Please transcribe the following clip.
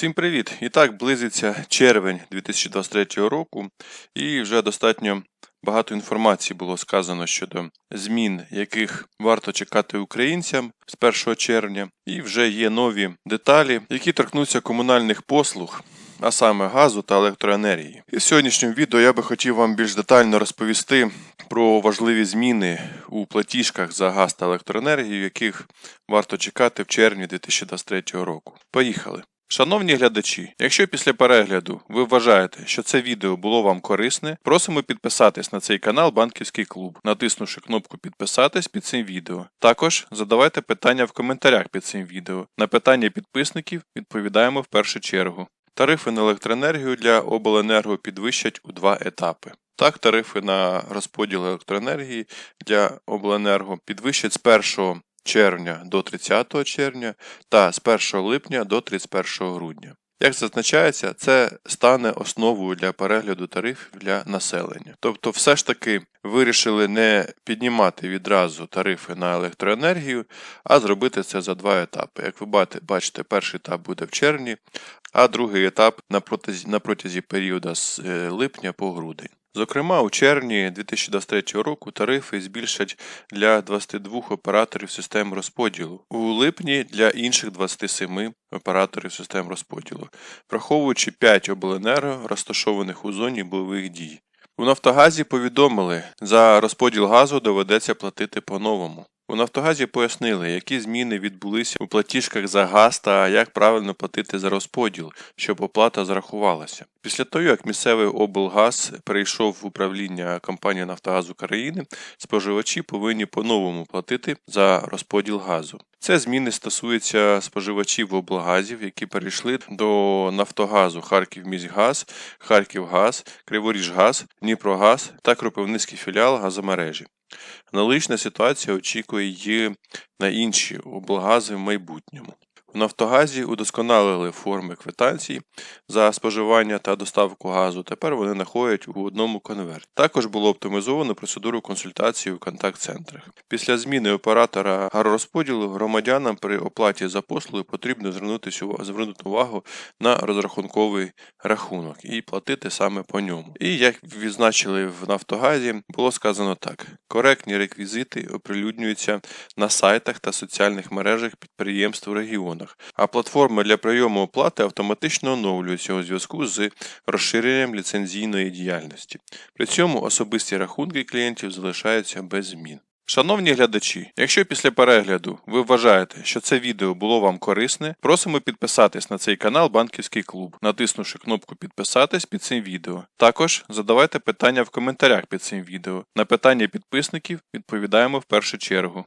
Всім привіт! І так близиться червень 2023 року, і вже достатньо багато інформації було сказано щодо змін, яких варто чекати українцям з 1 червня, і вже є нові деталі, які торкнуться комунальних послуг. А саме газу та електроенергії. І в сьогоднішньому відео я би хотів вам більш детально розповісти про важливі зміни у платіжках за газ та електроенергію, яких варто чекати в червні 2023 року. Поїхали! Шановні глядачі, якщо після перегляду ви вважаєте, що це відео було вам корисне, просимо підписатись на цей канал Банківський клуб, натиснувши кнопку підписатись під цим відео. Також задавайте питання в коментарях під цим відео. На питання підписників відповідаємо в першу чергу. Тарифи на електроенергію для обленерго підвищать у два етапи. Так, тарифи на розподіл електроенергії для обленерго підвищать з 1 червня до 30 червня та з 1 липня до 31 грудня. Як зазначається, це стане основою для перегляду тарифів для населення. Тобто, все ж таки вирішили не піднімати відразу тарифи на електроенергію, а зробити це за два етапи. Як ви бачите, перший етап буде в червні, а другий етап на протязі, на протязі періоду з е, липня по грудень. Зокрема, у червні 2023 року тарифи збільшать для 22 операторів систем розподілу, у липні для інших 27 операторів систем розподілу, враховуючи 5 обленерго, розташованих у зоні бойових дій. У Нафтогазі повідомили, за розподіл газу доведеться платити по-новому. У Нафтогазі пояснили, які зміни відбулися у платіжках за газ та як правильно платити за розподіл, щоб оплата зрахувалася. Після того, як місцевий облгаз перейшов в управління компанії Нафтогаз України, споживачі повинні по-новому платити за розподіл газу. Це зміни стосуються споживачів облгазів, які перейшли до Нафтогазу Харківміськгаз, Харківгаз, Криворіжгаз, Дніпрогаз та Кропивницький філіал газомережі. Аналогічна ситуація очікує її на інші облгази в майбутньому. У Нафтогазі удосконалили форми квитанцій за споживання та доставку газу. Тепер вони знаходять у одному конверті. Також було оптимізовано процедуру консультації у контакт-центрах. Після зміни оператора газорозподілу громадянам при оплаті за послуги потрібно звернути увагу на розрахунковий рахунок і платити саме по ньому. І як відзначили в Нафтогазі, було сказано так: коректні реквізити оприлюднюються на сайтах та соціальних мережах підприємств регіону регіонах, а платформи для прийому оплати автоматично оновлюються у зв'язку з розширенням ліцензійної діяльності. При цьому особисті рахунки клієнтів залишаються без змін. Шановні глядачі, якщо після перегляду ви вважаєте, що це відео було вам корисне, просимо підписатись на цей канал Банківський клуб, натиснувши кнопку підписатись під цим відео. Також задавайте питання в коментарях під цим відео. На питання підписників відповідаємо в першу чергу.